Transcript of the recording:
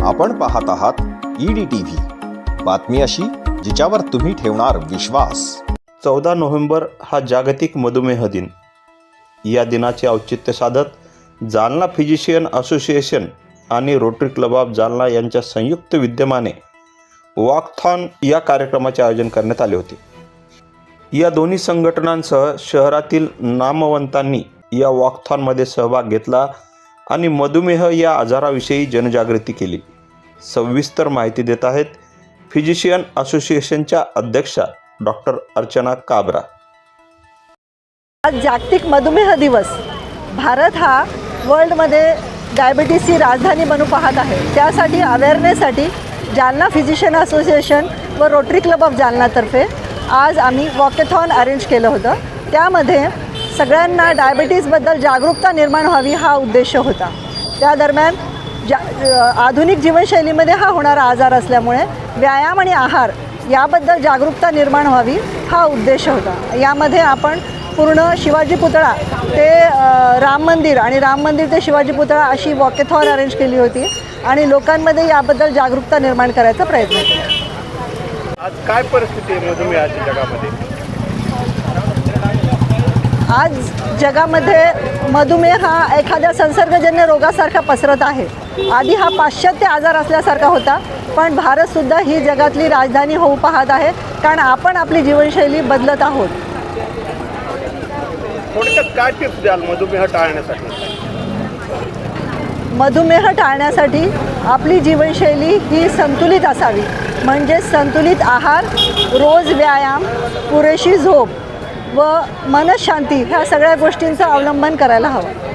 आपण पाहत आहात ईडी टी बातमी अशी जिच्यावर तुम्ही ठेवणार विश्वास. चौदा नोव्हेंबर हा जागतिक मधुमेह दिन. या दिनाचे औचित्य साधत जालना फिजिशियन असोसिएशन आणि रोटरी क्लब ऑफ जालना यांच्या संयुक्त विद्यमाने वॉकथॉन या कार्यक्रमाचे आयोजन करण्यात आले होते. या दोन्ही संघटनांसह शहरातील नामवंतांनी या वॉकथॉनमध्ये सहभाग घेतला आणि मधुमेह या आजाराविषयी जनजागृती केली. सविस्तर माहिती देत आहेत फिजिशियन असोसिएशनच्या अध्यक्षा डॉक्टर अर्चना काबरा. आज जागतिक मधुमेह दिवस. भारत हा वर्ल्डमध्ये डायबिटीसची राजधानी बनू पाहत आहे. त्यासाठी अवेअरनेससाठी जालना फिजिशियन असोसिएशन व रोटरी क्लब ऑफ जालनातर्फे आज आम्ही वॉकेथॉन अरेंज केलं होतं. त्यामध्ये सगळ्यांना डायबिटीसबद्दल जागरूकता निर्माण व्हावी हा उद्देश होता. त्या दरम्यान जा आधुनिक जीवनशैलीमध्ये हा होणारा आजार असल्यामुळे व्यायाम आणि आहार याबद्दल जागरूकता निर्माण व्हावी हा उद्देश होता. यामध्ये आपण पूर्ण शिवाजी पुतळा ते राम मंदिर आणि राम मंदिर ते शिवाजी पुतळा अशी वॉकेथॉन अरेंज केली होती आणि लोकांमध्ये याबद्दल जागरूकता निर्माण करायचा प्रयत्न केला. आज काय परिस्थिती आहे जगामध्ये? आज जगामध्ये मधुमेह हा एखाद्या संसर्गजन्य रोगासारखा पसरत आहे. आधी हा पाश्चात्य आजार असल्यासारखा होता पण भारतसुद्धा ही जगातली राजधानी होऊ पाहत आहे कारण आपण आपली जीवनशैली बदलत आहोत. थोडक्यात काय टिप्स द्याल मधुमेह टाळण्यासाठी? मधुमेह टाळण्यासाठी आपली जीवनशैली ही संतुलित असावी म्हणजे संतुलित आहार रोज व्यायाम पुरेशी झोप व मनशांती ह्या सगळ्या गोष्टींचं अवलंबन करायला हवं.